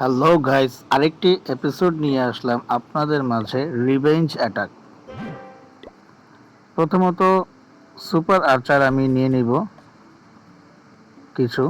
Hello guys আরেকটি episode নিয়ে আসলাম আপনাদের মাঝে রিভেঞ্জ অ্যাটাক প্রথমত সুপার আর্চার আমি নিয়ে নিব। কিছু।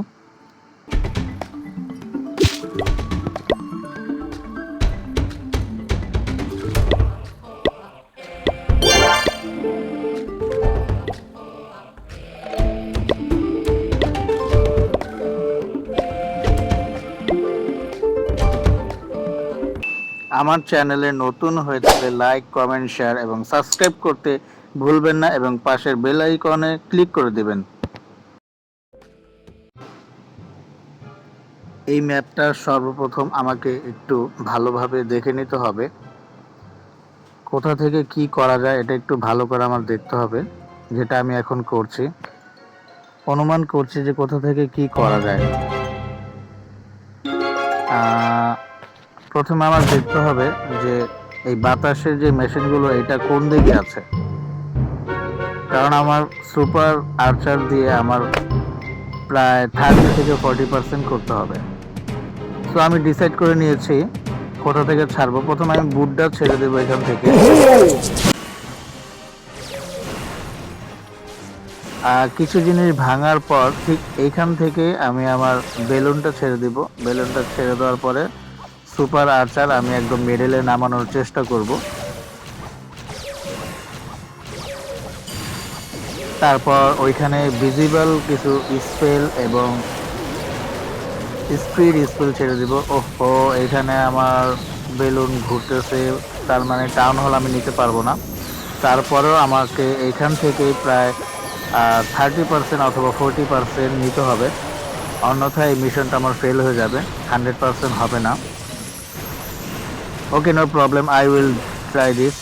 আমার চ্যানেলে নতুন হয়ে থাকলে লাইক কমেন্ট শেয়ার এবং সাবস্ক্রাইব করতে ভুলবেন না এবং পাশের বেল আইকনে ক্লিক করে দেবেন। এই ম্যাপটা সর্বপ্রথম আমাকে একটু ভালোভাবে দেখে নিতে হবে। কোথা থেকে কি করা যায় এটা একটু ভালো করে আমার দেখতে হবে, যেটা আমি এখন করছি। অনুমান করছি যে কোথা থেকে কি করা যায়। প্রথমে আমার দেখতে হবে যে এই বাতাসের যে মেশিনগুলো, এটা কোন দিকে আছে। কারণ আমার সুপার আর্চার দিয়ে আমার প্রায় থার্টি থেকে ফর্টি পার্সেন্ট করতে হবে। তো আমি ডিসাইড করে নিয়েছি কোথা থেকে ছাড়বো। প্রথমে আমি বুটটা ছেড়ে দেবো এখান থেকে। আর কিছু জিনিস ভাঙার পর ঠিক এইখান থেকে আমি আমার বেলুনটা ছেড়ে দিব। বেলুনটা ছেড়ে দেওয়ার পরে সুপার আর্চার, আমি একদম মেডেলে নামানোর চেষ্টা করব। তারপর ওইখানে ভিজিবল কিছু স্পেল এবং স্পিড স্পেল ছেড়ে দিব। ওহো এখানে আমার বেলুন ঘুরতেছে, তার মানে টাউন হল আমি নিতে পারব না। তারপরেও আমাকে এখান থেকে প্রায় থার্টি পার্সেন্ট অথবা ফোরটি পার্সেন্ট নিতে হবে। অন্যথায় এই মিশনটা আমার ফেল হয়ে যাবে। হান্ড্রেড পার্সেন্ট হবে না। Okay no problem I will try this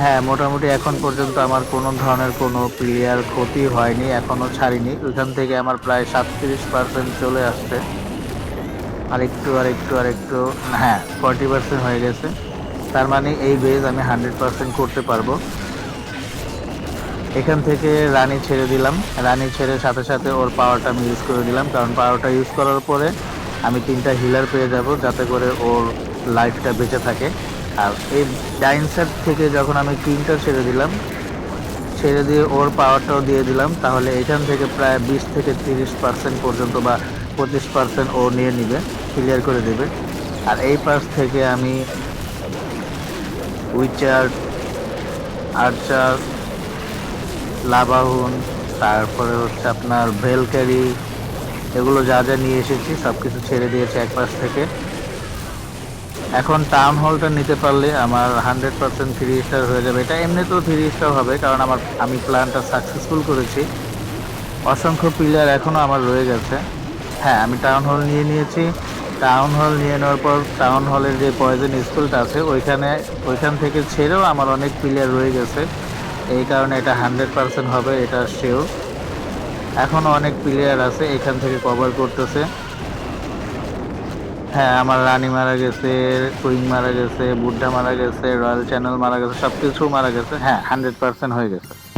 হ্যাঁ মোটামুটি এখন পর্যন্ত আমার কোনো ধরনের কোনো প্লেয়ার ক্ষতি হয়নি এখনও ছাড়িনি। ওইখান থেকে আমার প্রায় সাতত্রিশ পার্সেন্ট চলে আসছে। আর একটু আর একটু আর একটু হ্যাঁ ফর্টি পার্সেন্ট হয়ে গেছে। তার মানে এই বেজ আমি হান্ড্রেড পার্সেন্ট করতে পারব। এখান থেকে রানি ছেড়ে দিলাম। রানি ছেড়ে সাথে সাথে ওর পাওয়ারটা আমি ইউজ করে দিলাম। কারণ পাওয়ারটা ইউজ করার পরে আমি তিনটা হিলার পেয়ে যাব যাতে করে ওর লাইফটা বেঁচে থাকে। আর এই ডাইন সাইড থেকে যখন আমি কিংটা ছেড়ে দিলাম, ছেড়ে দিয়ে ওর পাওয়ারটাও দিয়ে দিলাম, তাহলে এখান থেকে প্রায় বিশ থেকে তিরিশ পার্সেন্ট পর্যন্ত বা পঁচিশ পার্সেন্ট ও নিয়ে নিবে ক্লিয়ার করে দেবে। আর এই পাশ থেকে আমি উইচার আর্চার লাভাহুন, তারপরে হচ্ছে আপনার ভেলকারি এগুলো যা যা নিয়ে এসেছি সব কিছু ছেড়ে দিয়েছে এক পাশ থেকে। এখন টাউন হলটা নিতে পারলে আমার হান্ড্রেড পার্সেন্ট থ্রি স্টার হয়ে যাবে। এটা এমনিতেও থ্রি স্টার হবে, কারণ আমার, আমি প্ল্যানটা সাকসেসফুল করেছি। অসংখ্য পিলার এখনও আমার রয়ে গেছে। হ্যাঁ আমি টাউন হল নিয়ে নিয়েছি। টাউন হল নিয়ে নেওয়ার পর টাউন হলের যে পয়জন স্কুলটা আছে, ওইখানে, ওইখান থেকে ছেড়েও আমার অনেক প্লেয়ার রয়ে গেছে। এই কারণে এটা হান্ড্রেড পার্সেন্ট হবে, এটা শিওর এখনও অনেক প্লেয়ার আছে, এখান থেকে কভার করতেছে। হ্যাঁ আমার রানি মারা গেছে কুইং মারা গেছে, বুড্ডা মারা গেছে রয়্যাল চ্যানেল মারা গেছে সব কিছু মারা গেছে। হ্যাঁ হান্ড্রেড পার্সেন্ট হয়ে গেছে।